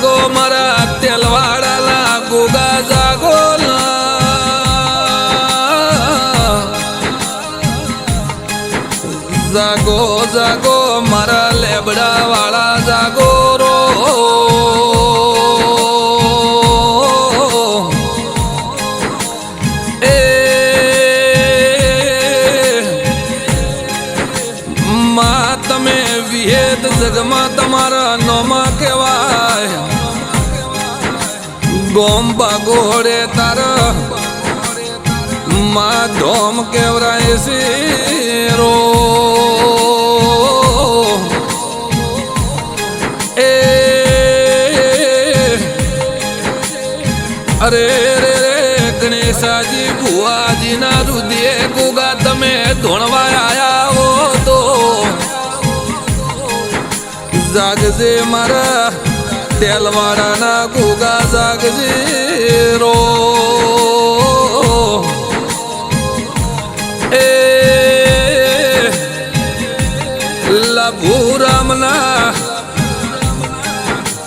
go, Mara. ગોમ બાગોડે તારા, મા ધોમ કેવરાય છે રો એ, અરે રે રે ગણેશાજી, ભુવાજીના રુદિએ ગુગા તમે ધોણવા આયા હો તો. જાગજે મારા તેલવાડાના ગુગા જાગજે રો એ લભુરામના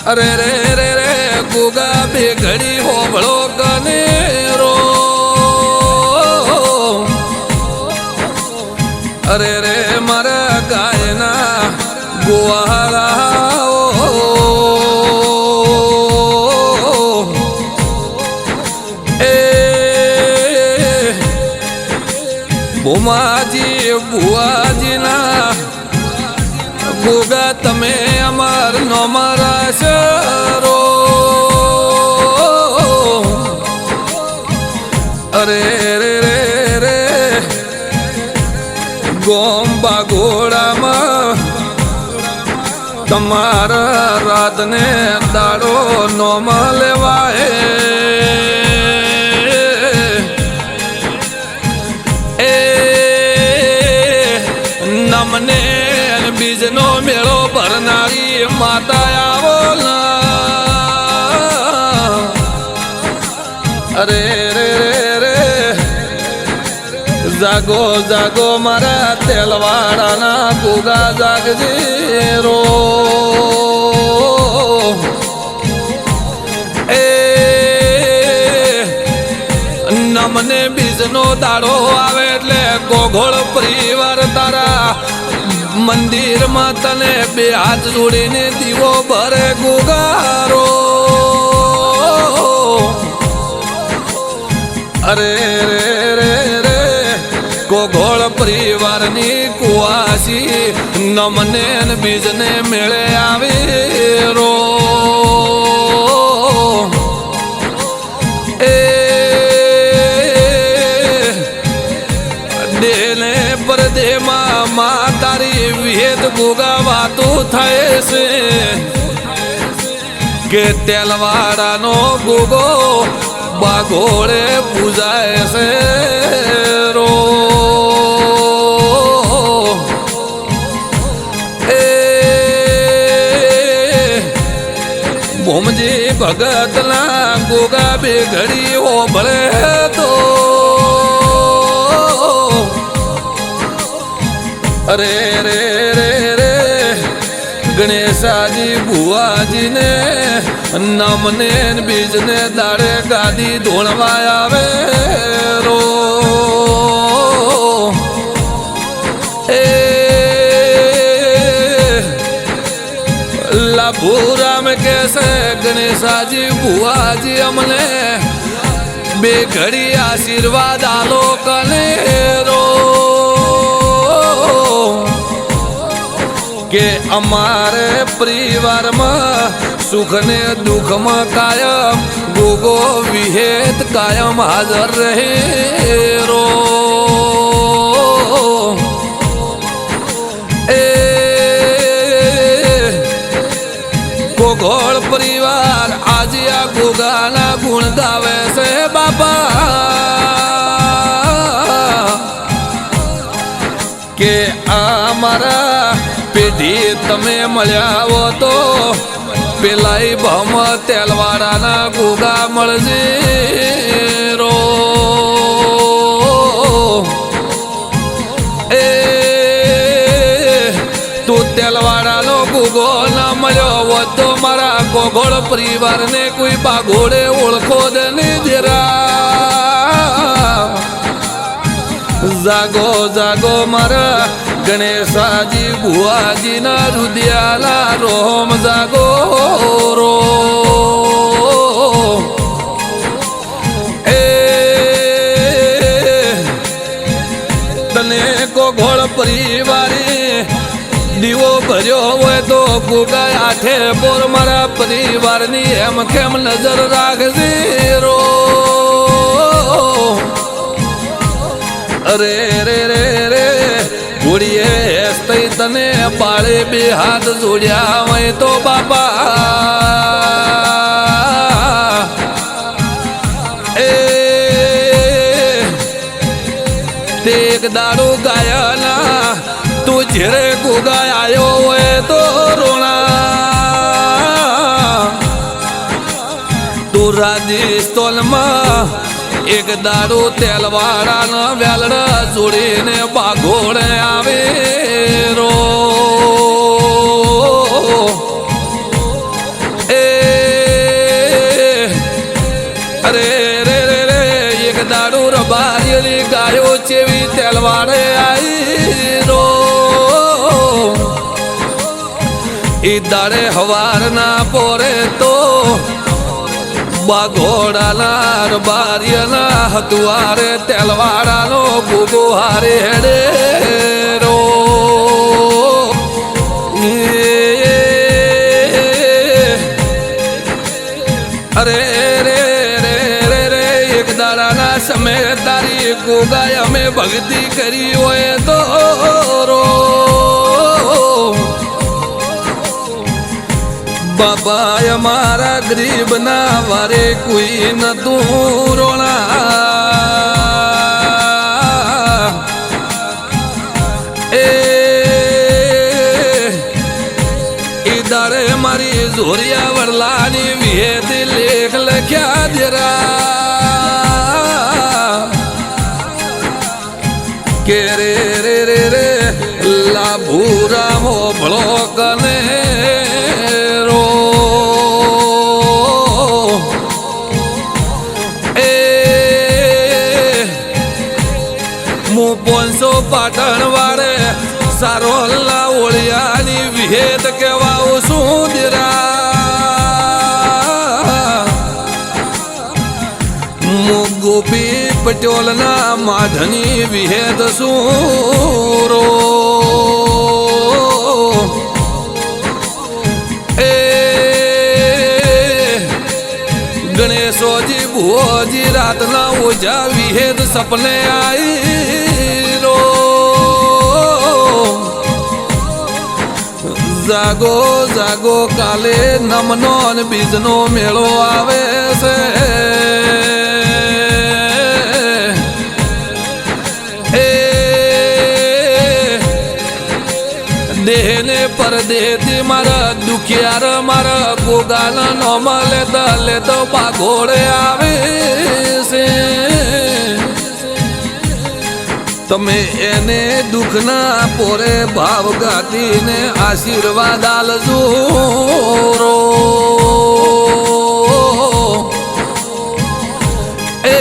અરે રે રે રે ગુગા બે હોભળો કને રો અરે રે ભૂમાજી ભુવાજીના ગોગા તમે અમાર નો મારા શરો. અરે રે રે રે ગોમ બાગોડામાં તમારા રાતને દાડો નો લેવાય. જાગો જાગો મારા તેલવાડાના ગુગા જાગજે રો. એ નમને બીજનો દાડો આવે એટલે ગોગોળ પરિવાર તારા મંદિરમાં તને બે હાથ જોડીને દીવો ભરે ગુગારો. અરે રે ગોગોળ પરિવારની કુવાસી નમને બીજને મેળે આવે રો. એ દેને પરદેમાં મા તારી વિહેદ ગુગા વાતો થાય છે. કે તેલવાડાનો ગુગો બાગોળે પૂજાય છે. ભગતના ગોગા બે ઘડી હોબળે તો અરે રે રે રે, ગણેશાજી ભુવાજીને નમને બીજને દાડે ગાદી ધોળવા આવે રો. લાભુરામ કે છે ગણેશાજી, ભુવાજી અમને. બે ઘડી આશીર્વાદ આલો કને રો કે અમારે પરિવારમાં સુખ ને દુઃખમાં કાયમ ગોગો વિહેત કાયમ હાજર રહે રો ગોગાના ગુણ ગાવે છે બાપા. કે આ પેઢી તમે મળ્યા હો તો પેલાય ભમ તેલવાડાના ગુગા મળજે રો. એ, તું તેલવાળાનો ગુગો ના મળ્યો હોત તો મારા ગોગોળ પરિવારને કોઈ બાગોળે ઓળખો ને જરા. જાગો જાગો મારા ગણેશાજી, ભુવાજીના રુદિયાલા રોમ જાગો રો. દીવો હોય તો ગુગા આઠે બોર મારા પરિવારની એમ કેમ નજર રાખજે રો. અરે રે રે રે ઘોડીએ હેસ્તઈ તને પાળે બે હાથ જોડ્યા હોય તો બાપા. એ, તે એક દાડો ગાયાના, તું જ્યારે ગુગા આવ્યો રાજસ્થાનમાં એક દારૂ તેલવાળાનો વેલડ જોડીને બાઘોડ આવે રો એ, અરે રે રે રે એક દારૂ રબારી ગાયો ચેવી તેલવાડે આવી રો એ દાડે હવારના પોરે તો બાગોડાના રબારીના હતુઆરે તેલવાડાનો ગુગો હારે હેડે રો. અરે રે રે એક દાડાના સમય તારી ગોગાય અમે ભક્તિ કરી હોય તો રો. બાબા મારા ગરીબ ના વારે કોઈ નતું રોણા એ દાડે મારી જોરિયા વડલાની વિહેતી લેખ લખ્યા જરા મુ પોનસો પાટણ વાળે સારો ઓળિયાની વિહેત કેવાઉ શું દીરા. મુ ગોપી પટોલના માધની વિહેદ સુરો. ભુવોજી રાતના ઓજા વિહેદ સપને આઈ રો જાગો જાગો, કાલે નમનો ને બીજનો મેળો આવે છે. દેહને પરદેહથી મારા દુખિયાર મારા ગોગાના નોમ લેતા, લેતો પાઘોડે આવે તમે એને દુઃખના પોરે ભાવ ગાતીને આશીર્વાદ આલજો એ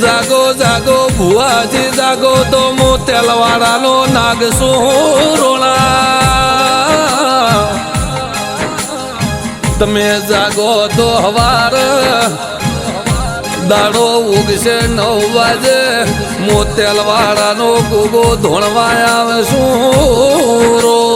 જાગો જાગો, ભુવાજી જાગો તો મો તેલવાડાનો નાગ રોણા તમે જાગો તો હવાર દાડો ઉગશે નવ વાજે. મોતેલવાળાનો ગુગો ધોણવા આવે શું?